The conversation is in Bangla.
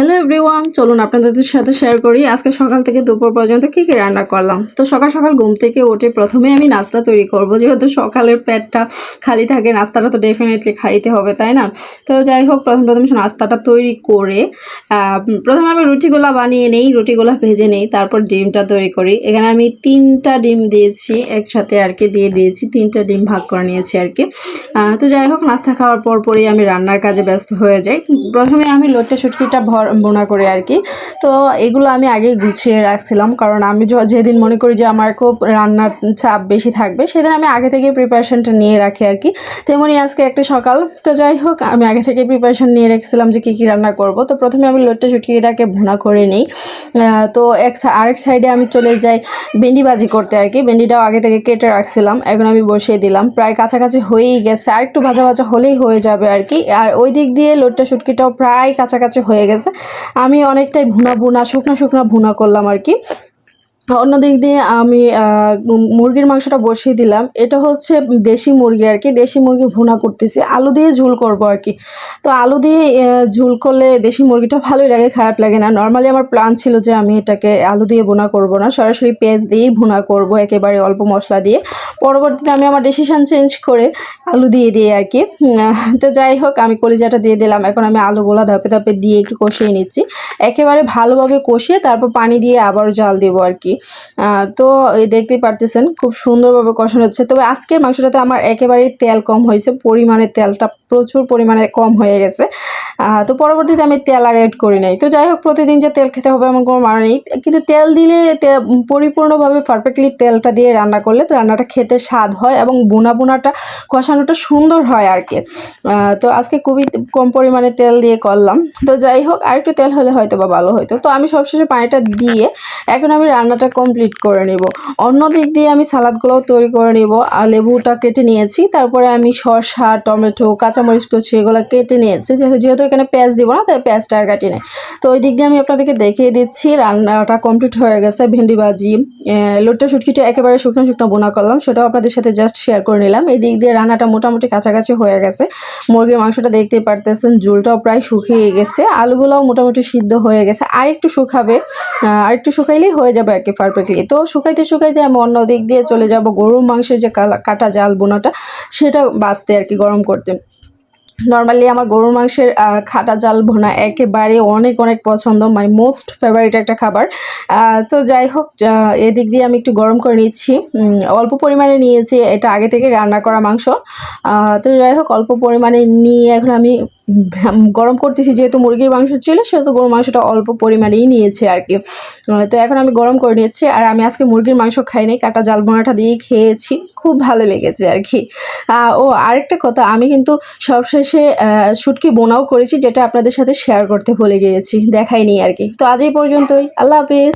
হ্যালো এভরিওয়ান চলুন আপনাদের সাথে শেয়ার করি। আজকে সকাল থেকে দুপুর পর্যন্ত কী কী রান্না করলাম? তো সকাল সকাল ঘুম থেকে উঠে প্রথমে আমি নাস্তা তৈরি করব। যেহেতু সকালের পেটটা খালি থাকে, নাস্তাটা তো ডেফিনেটলি খাইতে হবে, তাই না? তো যাই হোক, প্রথম প্রথম নাস্তাটা তৈরি করে প্রথমে আমি রুটিগুলা বানিয়ে নেই, রুটিগুলা ভেজে নেই, তারপর ডিমটা তৈরি করি। এখানে আমি তিনটা ডিম দিয়েছি, একসাথে আর কি দিয়ে দিয়েছি, তিনটা ডিম ভাগ করে নিয়েছি আর কি। তো যাই হোক, নাস্তা খাওয়ার পর পরই আমি রান্নার কাজে ব্যস্ত হয়ে যাই। প্রথমে আমি লোটে শুটকিটা ভর বোনা করে আর কি। তো এগুলো আমি আগেই গুছিয়ে রাখছিলাম, কারণ আমি যেদিন মনে করি যে আমার খুব রান্নার চাপ বেশি থাকবে, সেদিন আমি আগে থেকে প্রিপারেশনটা নিয়ে রাখি আর কি। তেমনই আজকে একটা সকাল, তো যাই হোক, আমি আগে থেকে প্রিপারেশন নিয়ে রেখেছিলাম যে কী কী রান্না করব। তো প্রথমে আমি লোটে শুটকিটাকে ভুনা করে নিই। তো এক আরেক সাইডে আমি চলে যাই ভেন্ডি ভাজি করতে আর কি। ভেন্ডিটাও আগে থেকে কেটে রাখছিলাম, এখন আমি বসিয়ে দিলাম। প্রায় কাছাকাছি হয়েই গেছে আর একটু ভাজা ভাজা হলেই হয়ে যাবে আর কি। আর ওই দিক দিয়ে লোটটা শুটকিটাও প্রায় কাছাকাছি হয়ে গেছে। আমি অনেকটাই ভুনা ভুনা শুকনো শুকনো ভুনা করলাম আর কি। অন্য দিক দিয়ে আমি মুরগির মাংসটা বসিয়ে দিলাম। এটা হচ্ছে দেশি মুরগি আর কি। দেশি মুরগি ভুনা করতেছি। আলু দিয়ে ঝুল করব আর কি। তো আলু দিয়ে ঝুল করলে দেশি মুরগিটা ভালোই লাগে, খারাপ লাগে না। নর্মালি আমার প্ল্যান ছিল যে আমি এটাকে আলু দিয়ে ভুনা করব না। সরাসরি পেঁয়াজ দিয়েই ভুনা করব একেবারে অল্প মশলা দিয়ে। পরবর্তীতে আমি আমার ডিসিশান চেঞ্জ করে আলু দিয়ে দিই আর কি। তো যাই হোক, আমি কলিজাটা দিয়ে দিলাম। এখন আমি আলুগুলা ধাপে ধাপে দিয়ে একটু কষিয়ে নিচ্ছি। একেবারে ভালোভাবে কষিয়ে তারপর পানি দিয়ে আবার জল দেবো আর কি। তো দেখতেই পারতেছেন, খুব সুন্দরভাবে কষানো হচ্ছে। তবে আজকের মাংসটাতে আমার একেবারেই তেল কম হয়েছে, পরিমাণে তেলটা প্রচুর পরিমাণে কম হয়ে গেছে। তো পরবর্তীতে আমি তেল আর অ্যাড করি নাই। তো যাই হোক, প্রতিদিন যে তেল খেতে হবে এমন কোনো মানে নেই। কিন্তু তেল দিলে পরিপূর্ণভাবে পারফেক্টলি তেলটা দিয়ে রান্না করলে তো রান্নাটা খেতে স্বাদ হয় এবং বোনা বোনাটা কষানোটা সুন্দর হয় আর কি। তো আজকে খুবই কম পরিমাণে তেল দিয়ে করলাম। তো যাই হোক আর একটু তেল হলে হয়তো বা ভালো হতো তো আমি সবশেষে পানিটা দিয়ে এখন আমি রান্নাটা কমপ্লিট করে নিব। অন্য দিক দিয়ে আমি সালাদগুলোও তৈরি করে নিব। আর লেবুটা কেটে নিয়েছি। তারপরে আমি শসা, টমেটো, কাঁচামরিচ কুচি এগুলো কেটে নিয়েছি। যেহেতু এখানে পেঁয়াজ দিব না, তাই পেঁয়াজটা আর কাটি নাই। তো ওই দিক দিয়ে আমি আপনাদেরকে দেখিয়ে দিচ্ছি, রান্নাটা কমপ্লিট হয়ে গেছে, ভেন্ডি ভাজি লোটটা শুটকিটা একেবারে শুকনো শুকনো বোনা করলাম, সেটাও আপনাদের সাথে জাস্ট শেয়ার করে নিলাম। এই দিক দিয়ে রান্নাটা মোটামুটি কাছাকাছি হয়ে গেছে। মুরগির মাংসটা দেখতেই পারতেছেন, ঝুলটাও প্রায় শুকিয়ে গেছে, আলুগুলোও মোটামুটি সিদ্ধ হয়ে গেছে। আর একটু শুকাবে আর একটু শুকাইলেই হয়ে যাবে আর কি পারফেক্টলি তো শুকাইতে শুকাইতে আমি অন্য দিক দিয়ে চলে যাব, গরুর মাংসের যে কাটা জাল বোনাটা, সেটা বাঁচতে আর কি গরম করতে। নর্মালি আমার গরুর মাংসের খাটা জাল ভোনা একেবারে অনেক অনেক পছন্দ। মাই মোস্ট ফেভারিট একটা খাবার। তো যাই হোক এদিক দিয়ে আমি একটু গরম করে নিচ্ছি। অল্প পরিমাণে নিয়েছি, এটা আগে থেকে রান্না করা মাংস। তো যাই হোক, অল্প পরিমাণে নিয়ে এখন আমি গরম করতেছি, যেহেতু মুরগির মাংস ছিল, সেহেতু গরুর মাংসটা অল্প পরিমাণেই নিয়েছি আর কি তো এখন আমি গরম করে নিয়েছি আর আমি আজকে মুরগির মাংস খাইনি, কাটা জাল ভোনাটা দিয়ে খেয়েছি। খুব ভালো লেগেছে আর কি ও আরেকটা কথা, আমি কিন্তু সবশেষে শুটকি বোনাও করেছি, যেটা আপনাদের সাথে শেয়ার করতে ভুলে গিয়েছি, দেখাইনি আর কি তো আজ এই পর্যন্তই, আল্লাহ হাফিজ।